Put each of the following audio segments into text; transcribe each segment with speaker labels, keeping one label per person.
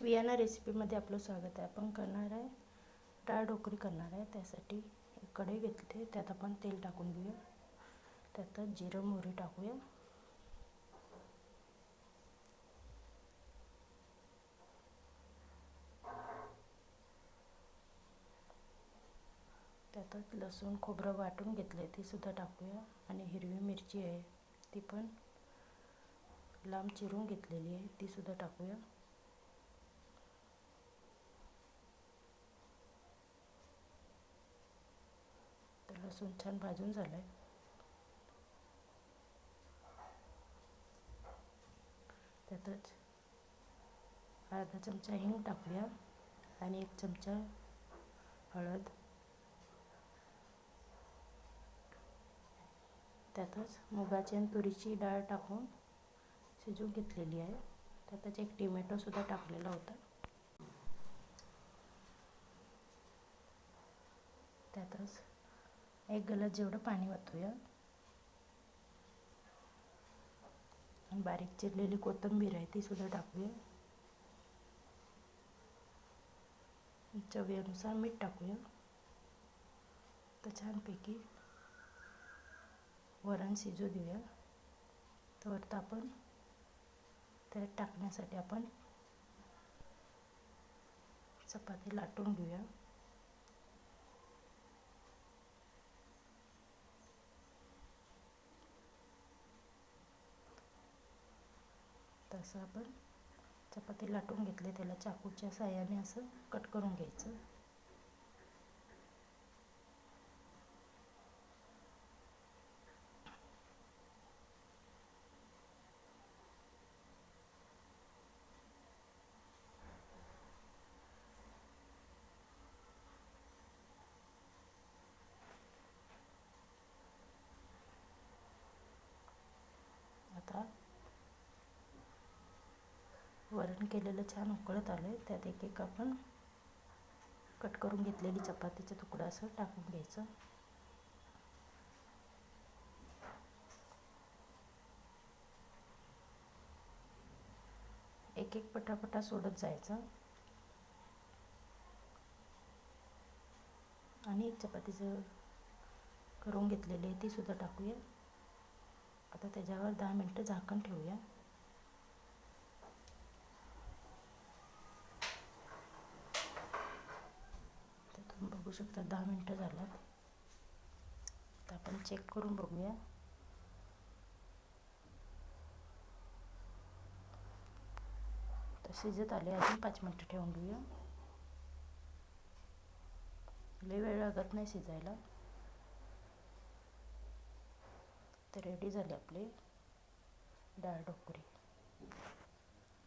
Speaker 1: Vienna रेसिपीमध्ये आपलं स्वागत आहे. आपण करणार आहे डाळ ढोकळी करणार आहे. त्यासाठी एक कढई घेतली. त्यात आपण तेल टाकून घेऊया. त्यात जिरं मोहरी टाकूया. त्यातच लसूण खोबरं वाटून घेतलं आहे तीसुद्धा टाकूया. आणि हिरवी मिरची आहे ती पण लांब चिरून घेतलेली आहे तीसुद्धा टाकूया तर लसूण छान भाजून झालं आहे त्यातच अर्धा चमचा हिंग टाकूया आणि एक चमचा हळद. त्यातच मुगाची आणि तुरीची डाळ टाकून शिजवून घेतलेली आहे. त्यातच एक टोमॅटोसुद्धा टाकलेला होता. त्यातच एक गलत जेवढं पाणी वाचूया आणि बारीक चिरलेली कोथिंबीर आहे ती सुद्धा टाकूया. चवीनुसार मीठ टाकूया. तर छानपैकी वरण शिजू देऊया. तर आपण त्यात टाकण्यासाठी आपण चपाती लाटून घेऊया. तसं आपण चपाती लाटून घेतली त्याला चाकूच्या साह्याने असं कट करून घ्यायचं. आता वरण केलेलं छान उकळत आलं आहे त्यात एक एक आपण कट करून घेतलेली चपातीचा तुकडा असं टाकून घ्यायचं. एक एक पटापटा सोडत जायचं. आणि एक चपातीचं करून घेतलेली आहे ती सुद्धा टाकूया. आता त्याच्यावर दहा मिनटं झाकण ठेवूया. शकता दहा मिनटं झाल्यात. तर आपण चेक करून बघूया. तर शिजत आले अजून पाच मिनटं ठेवून घेऊया. लई वेळ लागत नाही शिजायला. तर रेडी झाले आपले. डाळ ढोकरी.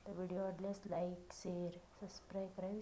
Speaker 1: तर व्हिडिओ आवडल्यास लाईक शेअर सबस्क्राईब करावी